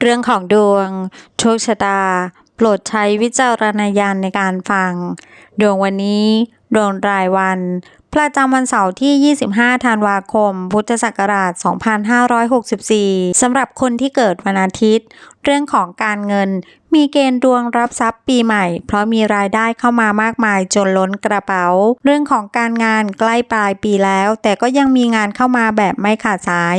เรื่องของดวง โชคชะตา โปรดใช้วิจารณญาณในการฟัง ดวงวันนี้ ดวงรายวัน ประจำวันเสาร์ที่ 25 ธันวาคม พุทธศักราช 2564 สำหรับคนที่เกิดวันอาทิตย์ เรื่องของการเงิน มีเกณฑ์ดวงรับทรัพย์ปีใหม่ เพราะมีรายได้เข้ามามากมายจนล้นกระเป๋า เรื่องของการงานใกล้ปลายปีแล้ว แต่ก็ยังมีงานเข้ามาแบบไม่ขาดสาย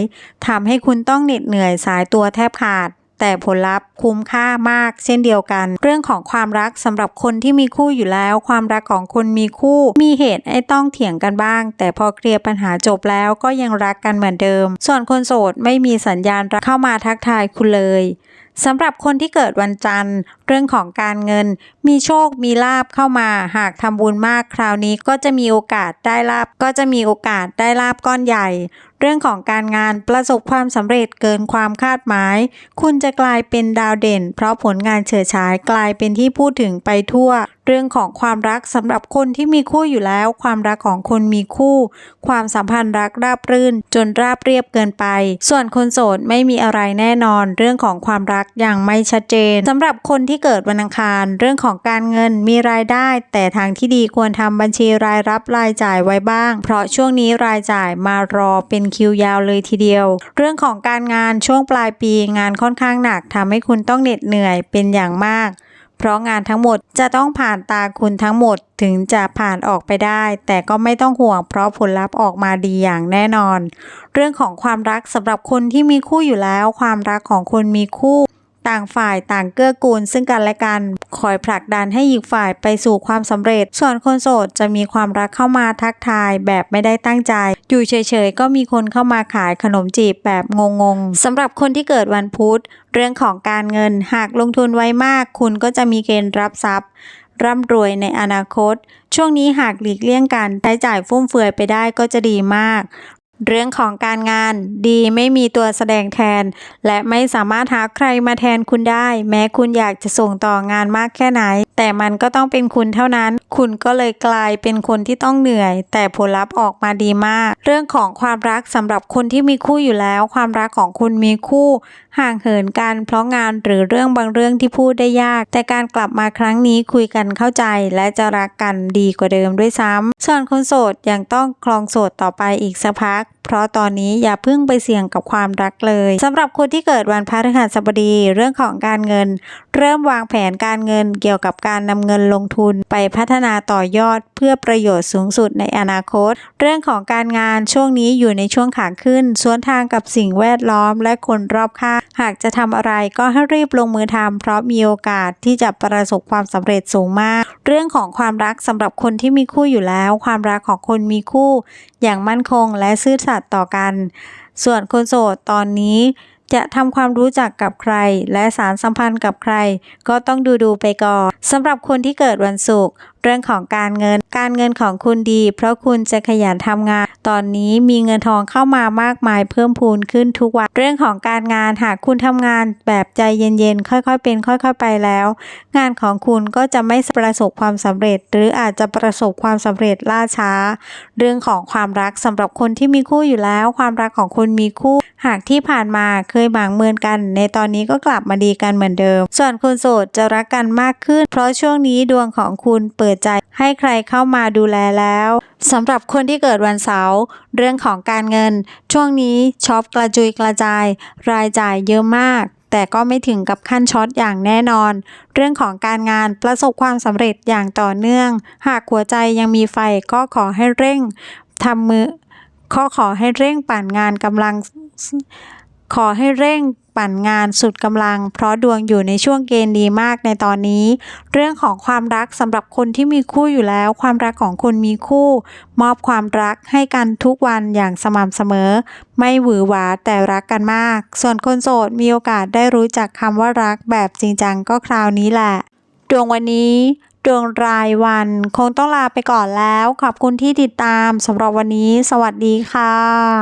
ทำให้คุณต้องเหน็ดเหนื่อยสายตัวแทบขาด แต่ผลลัพธ์คุ้มค่ามาก เช่นเดียวกัน เรื่องของความรักสำหรับคนที่มีคู่อยู่แล้ว ความรักของคนมีคู่มีเหตุให้ต้องเถียงกันบ้าง แต่พอเคลียร์ปัญหาจบแล้วก็ยังรักกันเหมือนเดิม ส่วนคนโสดไม่มีสัญญาณรักเข้ามาทักทายคุณเลยสำหรับคนที่เกิดวันจันทร์ เรื่องของการเงิน มีโชคมีลาบเข้ามา หากทำบุญมากคราวนี้ก็จะมีโอกาสได้ลาบก็จะมีโอกาสได้ลาบก้อนใหญ่ เรื่องของการงานประสบความสำเร็จเกินความคาดหมาย คุณจะกลายเป็นดาวเด่น เพราะผลงานเฉิดฉายกลายเป็นที่พูดถึงไปทั่วเรื่องของความรักสำหรับคนที่มีคู่อยู่แล้ว ความรักของคนมีคู่ ความสัมพันธ์รักราบรื่น จนราบเรียบเกินไป ส่วนคนโสดไม่มีอะไรแน่นอน เรื่องของความรักยังไม่ชัดเจนสำหรับคนที่เกิดวันอังคาร เรื่องของการเงินมีรายได้ แต่ทางที่ดีควรทำบัญชีรายรับรายจ่ายไว้บ้าง เพราะช่วงนี้รายจ่ายมารอเป็นคิวยาวเลยทีเดียว เรื่องของการงานช่วงปลายปีงานค่อนข้างหนักทำให้คุณต้องเหน็ดเหนื่อยเป็นอย่างมาก เพราะงานทั้งหมดจะต้องผ่านตาคุณทั้งหมดถึงจะผ่านออกไปได้ แต่ก็ไม่ต้องห่วงเพราะผลลัพธ์ออกมาดีอย่างแน่นอน เรื่องของความรักสำหรับคนที่มีคู่อยู่แล้ว ความรักของคนมีคู่ ต่างฝ่ายต่างเกื้อกูลซึ่งกันและกันคอยผลักดันให้อีกฝ่ายไปสู่ความสำเร็จ ส่วนคนโสดจะมีความรักเข้ามาทักทายแบบไม่ได้ตั้งใจ อยู่เฉยๆก็มีคนเข้ามาขายขนมจีบแบบงงๆสำหรับคนที่เกิดวันพุธ เรื่องของการเงินหากลงทุนไว้มาก คุณก็จะมีเกณฑ์รับทรัพย์ร่ำรวยในอนาคต ช่วงนี้หากหลีกเลี่ยงการใช้จ่ายฟุ่มเฟือยไปได้ก็จะดีมาก เรื่องของการงานดีไม่มีตัวแสดงแทน และไม่สามารถหาใครมาแทนคุณได้ แม้คุณอยากจะส่งต่องานมากแค่ไหน แต่มันก็ต้องเป็นคุณเท่านั้น คุณก็เลยกลายเป็นคนที่ต้องเหนื่อย แต่ผลลัพธ์ออกมาดีมาก เรื่องของความรักสำหรับคนที่มีคู่อยู่แล้ว ความรักของคุณมีคู่ ห่างเหินกันเพราะงานหรือเรื่องบางเรื่องที่พูดได้ยาก แต่การกลับมาครั้งนี้คุยกันเข้าใจ และจะรักกันดีกว่าเดิมด้วยซ้ำส่วนคนโสดยังต้องคลองโสดต่อไปอีกสักพัก เพราะตอนนี้อย่าเพิ่งไปเสี่ยงกับความรักเลยสำหรับคนที่เกิดวันพฤหัสบดีเรื่องของการเงิน เริ่มวางแผนการเงินเกี่ยวกับการนำเงินลงทุนไปพัฒนาต่อยอดเพื่อประโยชน์สูงสุดในอนาคต เรื่องของการงานช่วงนี้อยู่ในช่วงขาขึ้นสวนทางกับสิ่งแวดล้อมและคนรอบข้างหากจะทำอะไรก็ให้รีบลงมือทำเพราะมีโอกาสที่จะประสบความสำเร็จสูงมาก เรื่องของความรักสำหรับคนที่มีคู่อยู่แล้ว ความรักของคนมีคู่ อย่างมั่นคงและซื่อสัตย์ต่อกัน ส่วนคนโสดตอนนี้จะทำความรู้จักกับใคร และสารสัมพันธ์กับใคร ก็ต้องดูดูไปก่อน สำหรับคนที่เกิดวันศุกร์เรื่องของการเงิน การเงินของคุณดี เพราะคุณจะขยันทำงาน ตอนนี้มีเงินทองเข้ามามากมายเพิ่มพูนขึ้นทุกวัน เรื่องของการงานหากคุณทำงานแบบใจเย็นๆ ค่อยๆเป็น ค่อย ๆ ไปแล้ว งานของคุณก็จะไม่ประสบความสำเร็จ หรืออาจจะประสบความสำเร็จล่าช้า เรื่องของความรักสำหรับคนที่มีคู่อยู่แล้ว ความรักของคุณมีคู่ หากที่ผ่านมาเคยหมางเมินกัน ในตอนนี้ก็กลับมาดีกันเหมือนเดิม ส่วนคนโสดจะรักกันมากขึ้นเพราะช่วงนี้ดวงของคุณเปิดใจให้ใครเข้ามาดูแลแล้วสำหรับคนที่เกิดวันเสาร์เรื่องของการเงิน ช่วงนี้ช็อปกระจุยกระจาย รายจ่ายเยอะมาก แต่ก็ไม่ถึงกับขั้นช็อตอย่างแน่นอน เรื่องของการงานประสบความสำเร็จอย่างต่อเนื่อง หากหัวใจยังมีไฟก็ขอให้เร่งทำมือข้อขอให้เร่งปั่นงานกำลัง ขอให้เร่งปั่นงานสุดกำลัง เพราะดวงอยู่ในช่วงเกณฑ์ดีมากในตอนนี้ เรื่องของความรักสำหรับคนที่มีคู่อยู่แล้ว ความรักของคนมีคู่ มอบความรักให้กันทุกวันอย่างสม่ำเสมอ ไม่หวือหวาแต่รักกันมาก ส่วนคนโสดมีโอกาสได้รู้จักคำว่ารักแบบจริงจังก็คราวนี้แหละ ดวงวันนี้ดวงรายวันคงต้องลาไปก่อนแล้ว ขอบคุณที่ติดตามสำหรับวันนี้ สวัสดีค่ะ